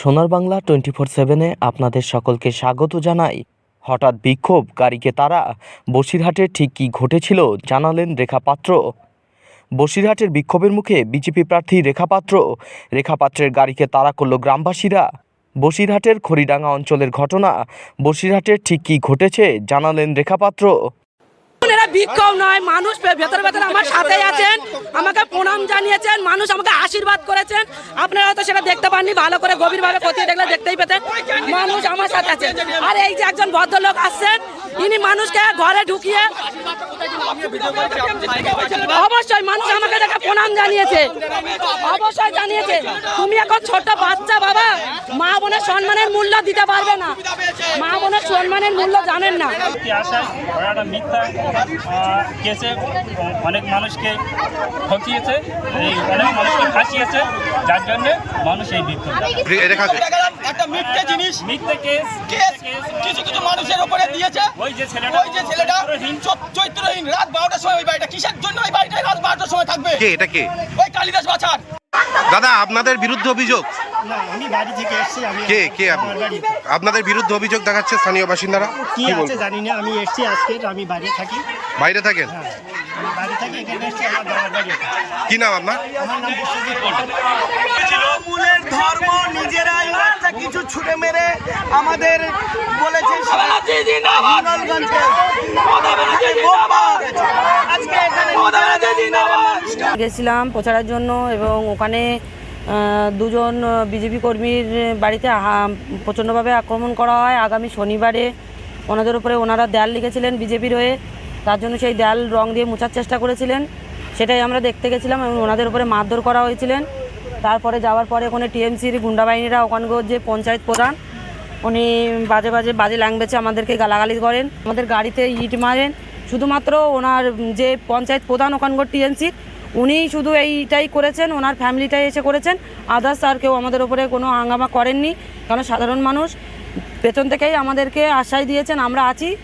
সোনার Bangla twenty four সেভেনে আপনাদের সকলকে স্বাগত জানাই। হঠাৎ বিক্ষোভ, গাড়িকে তারা বসিরহাটে ঠিক কী ঘটেছিল জানালেন রেখা পাত্র। বসিরহাটের বিক্ষোভের মুখে বিজেপি প্রার্থী রেখা পাত্র। রেখা পাত্রের গাড়িকে তাড়া করল গ্রামবাসীরা। বসিরহাটের খড়িডাঙ্গা অঞ্চলের ঘটনা, বসিরহাটের ঠিক কী ঘটেছে জানালেন রেখা পাত্র। বিক্ষোভ নয়, মানুষ ভেতরে ভেতরে আমার সাথে আছেন, আমাকে প্রণাম জানিয়েছেন, মানুষ আমাকে আশীর্বাদ করেছেন। আপনারা হয়তো সেটা দেখতে পাননি, ভালো করে গভীরভাবে খতিয়ে দেখলে দেখতেই পেতেন। মানুষ আমার সাথে আছে আর এই যে একজন ভদ্রলোক আসছেন, ইনি মানুষকে ঘরে ঢুকিয়ে অবশ্যই মানুষ আমাকে দেখে প্রণাম জানিয়েছে। অবশ্যই জানিয়েছে। তুমি এখন ছোট বাচ্চা বাবা, মা বোনের সম্মানের মূল্য দিতে পারবে না। সম্মানের মূল্য জানেন না। আশায় ওরা মিথ্যা কেসে অনেক মানুষকে ঠকিয়েছে অনেক মানুষকে ফাঁসিয়েছে যার জন্য মানুষ এই বিক্ষোভ একটা মিথ্যে জিনিস মিথ্যে কেস কেস কেস। কিছু কিছু মানুষের উপরে দিয়েছে। ওই যে ছেলেটা ওই যে ছেলেটা রাত বারোটার সময় ওই বাড়িটা। কিসের জন্য ওই বাড়িটা রাত বারোটার সময় থাকবে? কে? এটা কে? ওই কালিদাস বাছার। দাদা আপনাদের বিরুদ্ধে অভিযোগ। কে কে আপনাদের বিরুদ্ধে অভিযোগ দেখাচ্ছে স্থানীয় বাসিন্দারা? কি আছে জানি না আমি এসেছি আজকে আমি বাড়ি থাকি। বাইরে থাকেন? হ্যাঁ আমি বাড়ি থাকি এখানে এসেছি আমার বাবার বাড়ি কি নাম আপনার? আমার নাম বিশ্বজিৎ পণ্ডিত। তৃণমূলের ধর্ম নিজেরাই বাচ্চা কিছু ছুটে মেরে আমাদের বলেছে। গেছিলাম প্রচারের জন্য এবং ওখানে দুজন বিজেপি কর্মীর বাড়িতে প্রচণ্ডভাবে আক্রমণ করা হয়। আগামী শনিবারে ওনাদের উপরে ওনারা দেয়াল লিখেছিলেন বিজেপির হয়ে। তার জন্য সেই দেয়াল রং দিয়ে মোছার চেষ্টা করেছিলেন। সেটাই আমরা দেখতে গেছিলাম এবং ওনাদের উপরে মারধর করা হয়েছিলেন। তারপরে যাওয়ার পরে ওখানে টিএমসির গুন্ডা বাহিনীরা, ওখানকার যে পঞ্চায়েত প্রধান, উনি বাজে বাজে বাজে ল্যাঙ্গুয়েজে আমাদেরকে গালাগালি করেন। আমাদের গাড়িতে ইট মারেন। শুধুমাত্র ওনার যে পঞ্চায়েত প্রধান ওখানকার টিএমসি উনি শুধু এইটাই করেছেন, ওনার ফ্যামিলিটাই এসে করেছেন। আদার্স আর কেউ আমাদের ওপরে কোনো হাঙ্গামা করেননি। কারণ সাধারণ মানুষ, পেছন থেকেই আমাদেরকে আশ্বাস দিয়েছেন, আমরা আছি।